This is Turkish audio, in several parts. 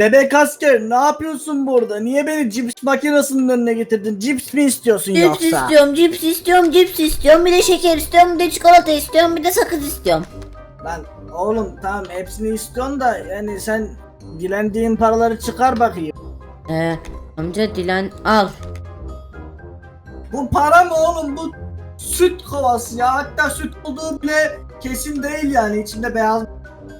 Bebek asker ne yapıyorsun burada? Niye beni cips makinesinin önüne getirdin? Cips mi istiyorsun Cips yoksa? istiyorum, cips istiyorum, cips istiyorum. Bir de şeker istiyorum, bir de çikolata istiyorum, bir de sakız istiyorum. Lan oğlum tamam hepsini istiyorsun da yani sen dilendiğin paraları çıkar bakayım. Ee, amca Dilan al. Bu para mı oğlum bu süt kovası ya hatta süt olduğu bile kesin değil yani içinde beyaz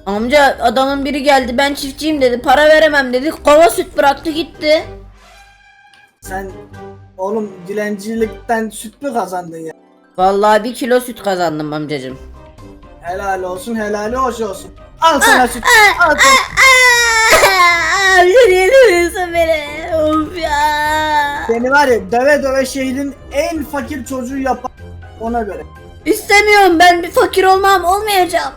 Amca adamın biri geldi ben çiftçiyim dedi para veremem dedi kova süt bıraktı gitti. sen oğlum dilencilikten süt mü kazandın ya? Vallahi bir kilo süt kazandım amcacım. Helal olsun helali hoş olsun. Al sana süt. Al sana. Amca niye dövüyorsun beni? Of ya. Seni var ya döve döve şehrin en fakir çocuğu yapar ona göre. İstemiyorum ben bir fakir olmam olmayacağım.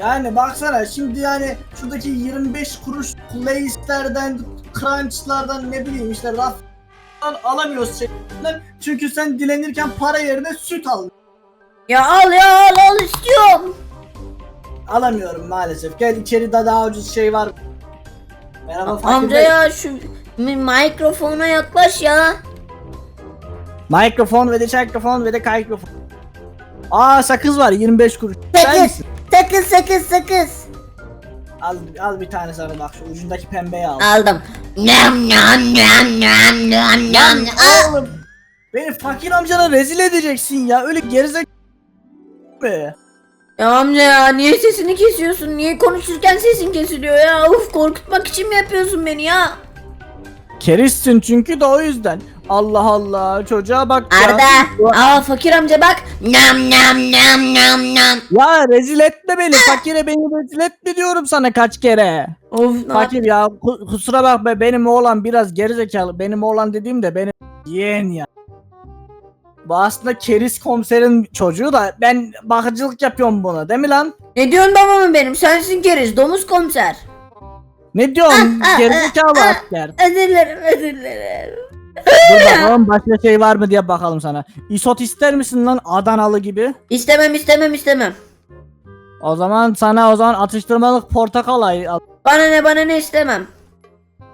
Yani baksana şimdi yani şuradaki 25 kuruş Lay's'lerden, Crunch'lardan ne bileyim işte raftan alamıyoruz şeylerden. Çünkü sen dilenirken para yerine süt al. Ya al ya al al istiyorum. Alamıyorum maalesef. Gel içeride daha ucuz şey var. Merhaba fakir Amca bey. ya şu mi- mikrofona yaklaş ya. Mikrofon ve de mikrofon ve de mikrofon. Aa sakız var 25 kuruş. Sen Sakız. misin? Sakız sakız sakız. Al, al bir tane sana bak şu ucundaki pembeyi al. Aldım. Nam nam nam nam nam nam. Aa! Oğlum beni fakir amcana rezil edeceksin ya öyle gerizek be. Ya amca ya niye sesini kesiyorsun? Niye konuşurken sesin kesiliyor ya? Uf korkutmak için mi yapıyorsun beni ya? Kerissin çünkü de o yüzden. Allah Allah çocuğa bak ya. Arda. Aa fakir amca bak. Nam nam nam nam nam. Ya rezil etme beni fakire beni rezil etme diyorum sana kaç kere. Of Fakir ya ku- kusura bakma benim oğlan biraz gerizekalı. Benim oğlan dediğim de benim yeğen ya. Bu aslında Keris komiserin çocuğu da ben bakıcılık yapıyorum buna değil mi lan? Ne diyorsun babamın benim? Sensin keriz. Domuz komiser. Ne diyorsun Ah, ah, gerizekalı ah, asker? Özür dilerim özür dilerim. Dur bakalım başka şey var mı diye bakalım sana. Isot ister misin lan Adanalı gibi? İstemem istemem istemem. O zaman sana o zaman atıştırmalık portakal ay- al. Bana ne bana ne istemem.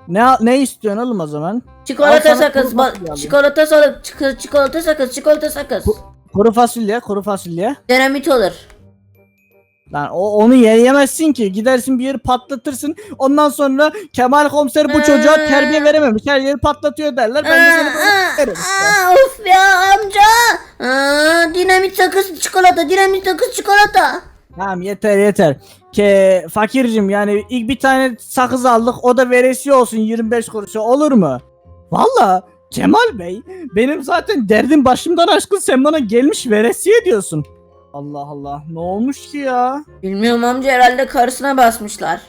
Ne ne istiyorsun oğlum o zaman? Al Çikolata sana sakız, kuru ba- fasulye alayım. çikolata sakız, çik- çikolata sakız, çikolata sakız. Kuru fasulye, kuru fasulye. Dinamit olur. Lan o onu yiyemezsin ki. Gidersin bir yeri patlatırsın. Ondan sonra Kemal komiser bu çocuğa Ee. terbiye verememiş. Her yeri patlatıyor derler. Ben de seni Aa, böyle derim işte. aa, of ya amca. Aa, dinamit sakız çikolata, dinamit sakız çikolata. Tamam yeter yeter. Ke fakircim yani ilk bir tane sakız aldık. O da veresiye olsun 25 kuruşa olur mu? Valla Kemal Bey benim zaten derdim başımdan aşkın sen bana gelmiş veresiye diyorsun. Allah Allah ne olmuş ki ya? Bilmiyorum amca herhalde karısına basmışlar.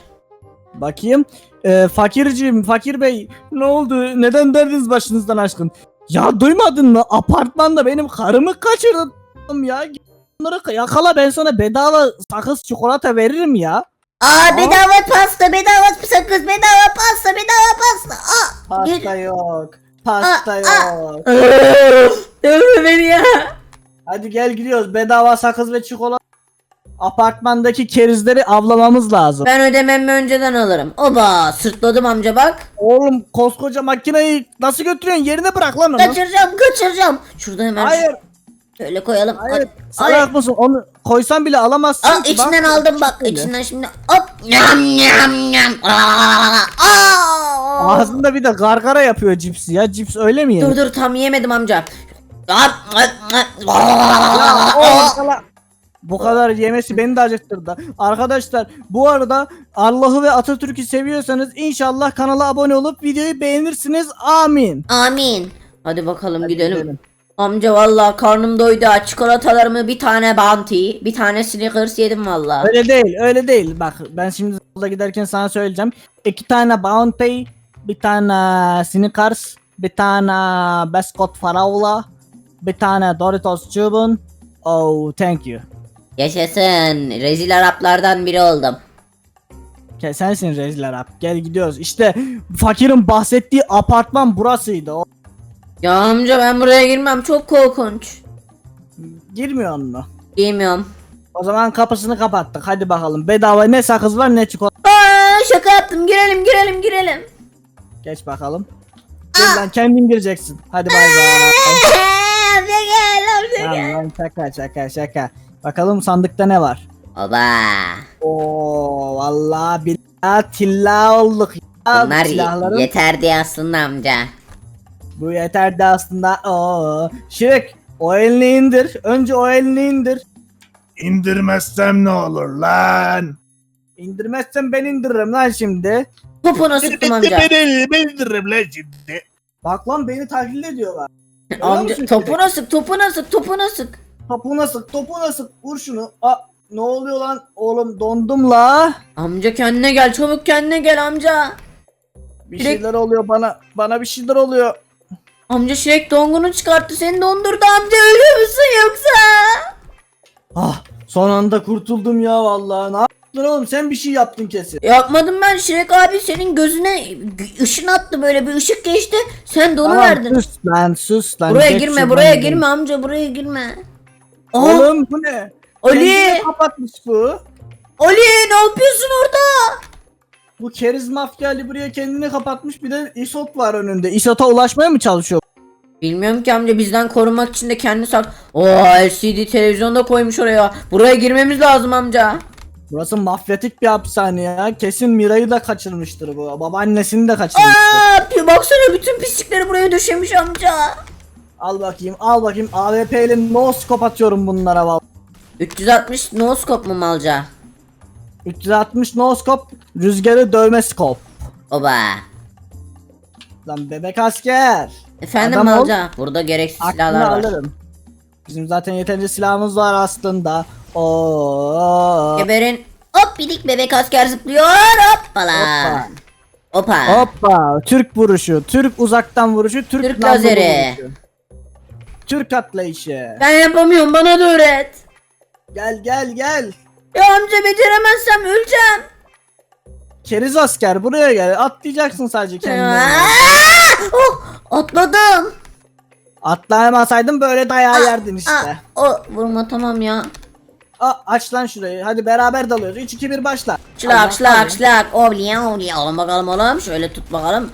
Bakayım. Ee, fakirciğim, fakir bey ne oldu? Neden derdiniz başınızdan aşkın? Ya duymadın mı? Apartmanda benim karımı kaçırdın ya. Git Onları yakala ben sana bedava sakız çikolata veririm ya. Aa bedava pasta, bedava sakız, bedava pasta, bedava pasta. Aa, Pasta yok. Pasta Aa, yok. Dövme beni ya. Hadi gel gidiyoruz. Bedava sakız ve çikolata. Apartmandaki kerizleri avlamamız lazım. Ben ödememi önceden alırım. Oba sırtladım amca bak. Oğlum koskoca makineyi nasıl götürüyorsun? Yerine bırak lan onu. Kaçıracağım kaçıracağım. Şurada hemen Hayır. şöyle koyalım. Hayır. Hayır. Salak mısın? Onu koysan bile alamazsın. Aa, ki. içinden Bak, aldım bak. şöyle. içinden şimdi hop. Nyam nyam nyam. Aa, aa. Ağzında bir de gargara yapıyor cipsi ya. Cips öyle mi Dur yenir? dur tam yemedim amca. Ya, oğlum salak. Bu kadar yemesi beni de acıktırdı. Arkadaşlar bu arada Allah'ı ve Atatürk'ü seviyorsanız inşallah kanala abone olup videoyu beğenirsiniz. Amin. Amin. Hadi bakalım Hadi gidelim. gidelim. Amca vallahi karnım doydu. Çikolatalarımı bir tane Bounty, bir tane Snickers yedim vallahi. Öyle değil, öyle değil. Bak ben şimdi yolda giderken sana söyleyeceğim. İki tane Bounty, bir tane Snickers, bir tane Biscuit Faraula, bir tane Doritos Chubun. Oh, thank you. Yaşasın. Rezil Araplardan biri oldum. Ke- Sensin rezil Arap. Gel gidiyoruz. İşte fakirin bahsettiği apartman burasıydı. O Ya amca ben buraya girmem. Çok korkunç. girmiyor mu? Giymiyorum. O zaman kapısını kapattık. Hadi bakalım. Bedava ne sakız var ne çikolata. Aa, şaka yaptım. Girelim girelim girelim. Geç bakalım. Dur lan kendin gireceksin. Hadi bay bay. lan şaka şaka şaka. Bakalım sandıkta ne var? Oba. Oo vallahi billahi tilla olduk. Ya, Bunlar silahlarım. yeter diye aslında amca. Bu yeterdi aslında. Oo. Şirek o elini indir. Önce o elini indir. İndirmezsem ne olur lan? İndirmezsen ben indiririm lan şimdi. Topuna sıktım amca. Beni, beni indiririm lan şimdi. Bak lan beni taklit ediyorlar. Amca topuna sık topuna sık topuna sık. Topuna sık topuna sık. Vur şunu. Aa, ne oluyor lan? Oğlum dondum la. Amca kendine gel çabuk kendine gel amca. Bir Direkt- şeyler oluyor bana. Bana bir şeyler oluyor. Amca Şirek dongunu çıkarttı seni dondurdu amca ölüyor musun yoksa? Ah son anda kurtuldum ya vallahi. Ne yaptın oğlum? Sen bir şey yaptın kesin. Yapmadım ben Şirek abi senin gözüne ışın attı böyle bir ışık geçti sen donu Tamam, verdin. sus lan sus lan. Buraya Geç girme şuradan buraya gidelim. girme amca buraya girme. Aa, Oğlum bu ne? Ali! Kendini kapatmış bu. Ali ne yapıyorsun orada? Bu keriz mafya Ali buraya kendini kapatmış bir de isot var önünde. İsot'a ulaşmaya mı çalışıyor? Bilmiyorum ki amca bizden korunmak için de kendi sak. Oo LCD televizyonda koymuş oraya. Buraya girmemiz lazım amca. Burası mafyatik bir hapishane ya. Kesin Mira'yı da kaçırmıştır bu. Babaannesini de kaçırmıştır. Aa, bir baksana bütün pislikleri buraya döşemiş amca. Al bakayım al bakayım AWP ile no scope atıyorum bunlara vallahi. 360 no scope mu malca? 360 no scope rüzgarı dövme scope. Oba. Lan bebek asker. Efendim Adam ol. malca. Burada gereksiz Aklını silahlar var. alırım. Bizim zaten yeterince silahımız var aslında. Oo. Geberin. Hop bidik bebek asker zıplıyor. Hoppala. Hoppa. Hoppa. Hoppa. Türk vuruşu. Türk uzaktan vuruşu. Türk, Türk lazeri. vuruşu. Türk atlayışı. Ben yapamıyorum bana da öğret. Gel gel gel. Ya amca beceremezsem öleceğim. Keriz asker buraya gel. Atlayacaksın sadece kendine. Oh, atladım. Atlayamasaydın böyle dayağı yerdin işte. Aa, o vurma tamam ya. Aa, aç lan şurayı. Hadi beraber dalıyoruz. 3 2 1 başla. Allah, Şlak şlak hadi. şlak. Ovliya ovliya. Alın bakalım oğlum. Şöyle tut bakalım.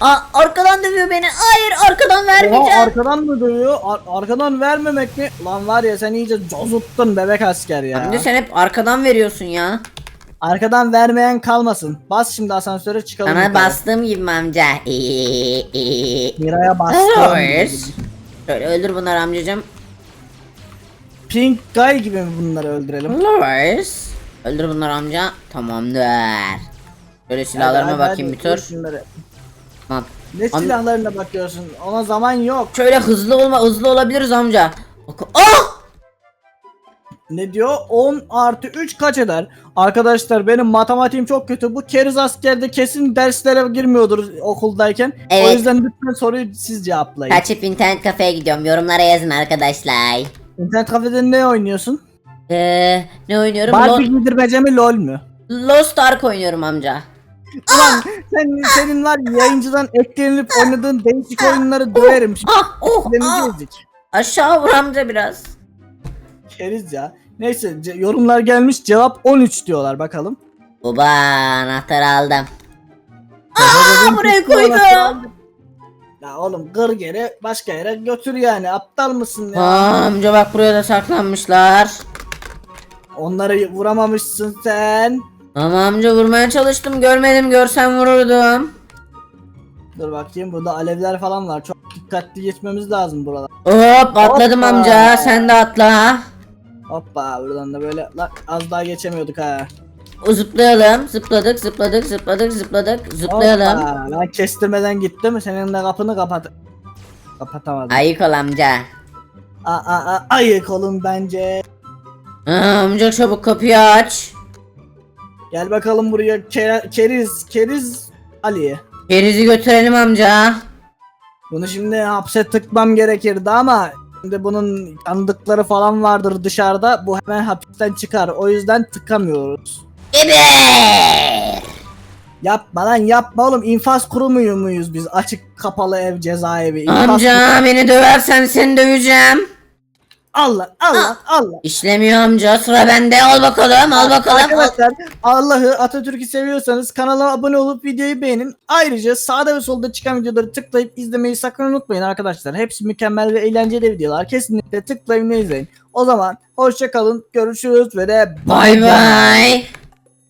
Aa, arkadan dövüyor beni. Hayır arkadan Oha vermeyeceğim. arkadan mı dövüyor? Ar- arkadan vermemek mi? Lan var ya sen iyice cozuttun bebek asker ya. Amca sen hep arkadan veriyorsun ya. Arkadan vermeyen kalmasın. Bas şimdi asansöre çıkalım. Sana yukarı. bastığım gibi mi amca? Mira'ya bastım. Evet. Şöyle öldür bunları amcacım. Pink Guy gibi mi bunları öldürelim? Lowers. Öldür bunları amca. Tamamdır. Şöyle silahlarıma Hadi, bakayım hadi, bir tur. şunları. Ne Am- silahlarına bakıyorsun? Ona zaman yok. Şöyle hızlı olma hızlı olabiliriz amca. Ah! Ne diyor? 10 artı 3 kaç eder? Arkadaşlar benim matematiğim çok kötü. Bu keriz askerde kesin derslere girmiyordur okuldayken. O Evet. yüzden lütfen soruyu siz cevaplayın. Kaçıp internet kafeye gidiyorum. Yorumlara yazın arkadaşlar. İnternet kafede ne oynuyorsun? Ee, ne oynuyorum? Barbie Lo- giydirmece mi LOL mü? Lost Ark oynuyorum amca. Ulan sen, senin var ya, yayıncıdan eklenip oynadığın değişik oyunları döverim. Şimdi Ah oh ah. deneyeceğiz. Aşağı vur amca biraz. Keriz ya. Neyse ce- yorumlar gelmiş cevap 13 diyorlar bakalım. Baba anahtarı aldım. Aa buraya koydum. Ya oğlum kır geri başka yere götür yani aptal mısın ya? Aa, amca bak buraya da saklanmışlar. Onları vuramamışsın sen. Ama amca vurmaya çalıştım görmedim görsem vururdum. Dur bakayım burada alevler falan var. Çok dikkatli geçmemiz lazım burada. Hop atladım Hoppa. amca sen de atla. Hoppa buradan da böyle lan az daha geçemiyorduk ha. O zıplayalım. Zıpladık zıpladık zıpladık zıpladık zıplayalım. Hoppa, ben kestirmeden gittim. Senin de kapını kapat. Kapatamadım. Ayık ol amca. Aa, aa, aa, ayık olun bence. Aa, amca çabuk kapıyı aç. Gel bakalım buraya Ke- keriz keriz Ali. Kerizi götürelim amca. Bunu şimdi hapse tıkmam gerekirdi ama şimdi bunun tanıdıkları falan vardır dışarıda. Bu hemen hapisten çıkar. O yüzden tıkamıyoruz. Geber. Yapma lan yapma oğlum. infaz kurumu muyuz biz? Açık kapalı ev cezaevi. İnfaz Amca beni döversen seni döveceğim. Allah Allah Allah. İşlemiyor amca sıra bende al bakalım al bakalım. al. Arkadaşlar Allah'ı Atatürk'ü seviyorsanız kanala abone olup videoyu beğenin. Ayrıca sağda ve solda çıkan videoları tıklayıp izlemeyi sakın unutmayın arkadaşlar. Hepsi mükemmel ve eğlenceli videolar. Kesinlikle tıklayın ve izleyin. O zaman hoşça kalın. Görüşürüz ve de Bay bay.